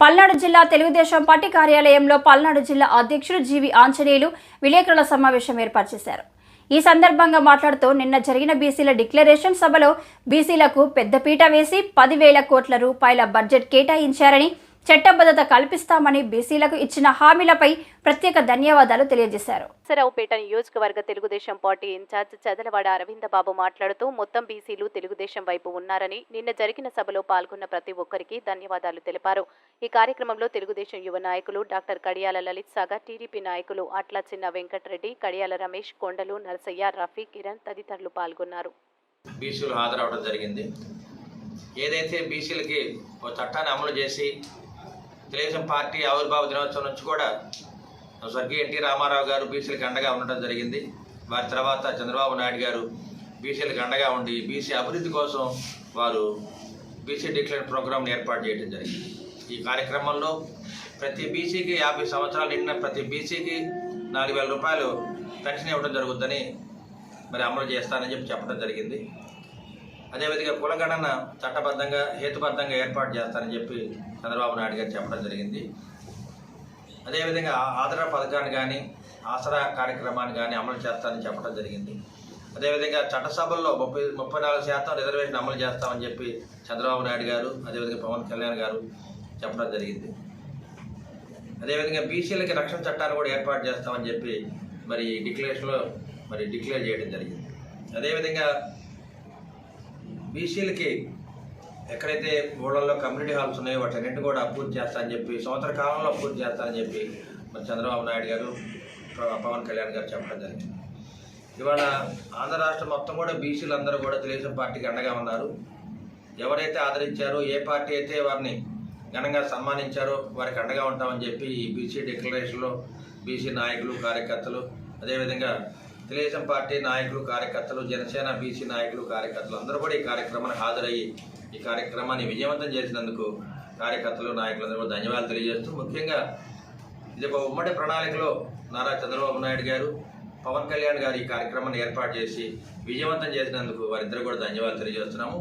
పల్నాడు జిల్లా తెలుగుదేశం పార్టీ కార్యాలయంలో పల్నాడు జిల్లా అధ్యక్షుడు జీవి ఆంజనేయులు విలేకరుల సమావేశం ఏర్పాటు చేశారు. ఈ సందర్భంగా మాట్లాడుతూ నిన్న జరిగిన బీసీల డిక్లరేషన్ సభలో బీసీలకు పెద్దపీట వేసి పదివేల కోట్ల రూపాయల బడ్జెట్ కేటాయించారని చట్టబద్ధత కల్పిస్తామని బీసీలకు ఇచ్చిన హామీలపై ప్రత్యేక ధన్యవాదాలు తెలియజేశారు. సరావుపేట నియోజకవర్గ తెలుగుదేశం పార్టీ ఇన్ఛార్జ్ చదలవాడ అరవిందబాబు మాట్లాడుతూ మొత్తం బీసీలు తెలుగుదేశం వైపు ఉన్నారని నిన్న జరిగిన సభలో పాల్గొన్న ప్రతి ఒక్కరికి ధన్యవాదాలు తెలిపారు. ఈ కార్యక్రమంలో తెలుగుదేశం యువ నాయకులు డాక్టర్ కడియాల లలిత్ సాగర్ టీడీపీ నాయకులు అట్ల చిన్న వెంకటరెడ్డి కడియాల రమేష్ కొండలు నరసయ్య రఫీ కిరణ్ తదితరులు పాల్గొన్నారు. బీసీలు హాజరవడం జరిగింది. ఏదైతే బీసీలకి ఒక చట్టాన్ని అమలు చేసి తెలుగుదేశం పార్టీ ఆవిర్భావ దినోత్సవం నుంచి కూడా స్వర్గీయ ఎన్టీ రామారావు గారు బీసీలకు అండగా ఉండటం జరిగింది. వారి తర్వాత చంద్రబాబు నాయుడు గారు బీసీలకు అండగా ఉండి బీసీ అభివృద్ధి కోసం వారు బీసీ డిక్లైన్ ప్రోగ్రామ్ని ఏర్పాటు చేయడం జరిగింది. ఈ కార్యక్రమంలో ప్రతి బీసీకి యాభై సంవత్సరాలు నిండిన ప్రతి బీసీకి నాలుగు వేల రూపాయలు పెన్షన్ ఇవ్వడం జరుగుతుందని మరి అమలు చేస్తానని చెప్పి చెప్పడం జరిగింది. అదేవిధంగా కులగణన చట్టబద్ధంగా హేతుబద్ధంగా ఏర్పాటు చేస్తానని చెప్పి చంద్రబాబు నాయుడు గారు చెప్పడం జరిగింది. అదేవిధంగా ఆదర పథకాన్ని కానీ ఆసరా కార్యక్రమాన్ని కానీ అమలు చేస్తానని చెప్పడం జరిగింది. అదేవిధంగా చట్టసభల్లో ముప్పై ముప్పై నాలుగు శాతం రిజర్వేషన్ అమలు చేస్తామని చెప్పి చంద్రబాబు నాయుడు గారు అదేవిధంగా పవన్ కళ్యాణ్ గారు చెప్పడం జరిగింది. అదేవిధంగా బీసీలకి రక్షణ చట్టాన్ని కూడా ఏర్పాటు చేస్తామని చెప్పి మరి డిక్లరేషన్లో మరి డిక్లేర్ చేయడం జరిగింది. అదేవిధంగా బీసీలకి ఎక్కడైతే ఊళ్ళల్లో కమ్యూనిటీ హాల్స్ ఉన్నాయో వాటన్నింటిని కూడా పూర్తి చేస్తానని చెప్పి సంవత్సర కాలంలో పూర్తి చేస్తానని చెప్పి మరి చంద్రబాబు నాయుడు గారు పవన్ కళ్యాణ్ గారు చెప్పడం జరిగింది. ఇవాళ ఆంధ్ర రాష్ట్రం మొత్తం కూడా బీసీలు అందరూ కూడా తెలుగుదేశం పార్టీకి అండగా ఉన్నారు. ఎవరైతే ఆదరించారో ఏ పార్టీ అయితే వారిని ఘనంగా సన్మానించారో వారికి అండగా ఉంటామని చెప్పి ఈ బీసీ డిక్లరేషన్లో బీసీ నాయకులు కార్యకర్తలు అదేవిధంగా తెలుగుదేశం పార్టీ నాయకులు కార్యకర్తలు జనసేన బీసీ నాయకులు కార్యకర్తలు అందరూ కూడా ఈ కార్యక్రమానికి హాజరయ్యి ఈ కార్యక్రమాన్ని విజయవంతం చేసినందుకు కార్యకర్తలు నాయకులందరూ కూడా ధన్యవాదాలు తెలియజేస్తూ ముఖ్యంగా ఇది ఒక ఉమ్మడి ప్రణాళికలో నారా చంద్రబాబు నాయుడు గారు పవన్ కళ్యాణ్ గారు ఈ కార్యక్రమాన్ని ఏర్పాటు చేసి విజయవంతం చేసినందుకు వారిద్దరు కూడా ధన్యవాదాలు తెలియజేస్తున్నాము.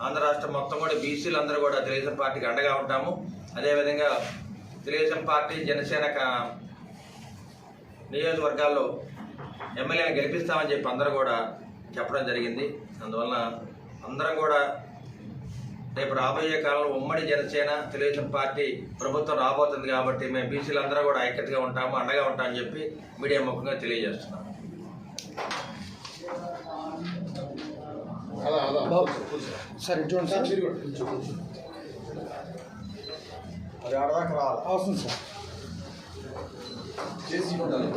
ఆంధ్ర రాష్ట్రం మొత్తం కూడా బీసీలు అందరూ కూడా తెలుగుదేశం పార్టీకి అండగా ఉంటాము. అదేవిధంగా తెలుగుదేశం పార్టీ జనసేన క- నియోజకవర్గాల్లో ఎమ్మెల్యేని గెలిపిస్తామని చెప్పి అందరూ కూడా చెప్పడం జరిగింది. అందువలన అందరం కూడా రేపు రాబోయే కాలంలో ఉమ్మడి జనసేన తెలుగుదేశం పార్టీ ప్రభుత్వం రాబోతుంది కాబట్టి మేము బీసీలు అందరూ కూడా ఐక్యతగా ఉంటాము అండగా ఉంటామని చెప్పి మీడియా ముఖంగా తెలియజేస్తున్నాం. సార్ ఇటు చూడండి సార్ అది ఆడదాకా రావాలి అవసరం సార్. చేసి ఉండాలి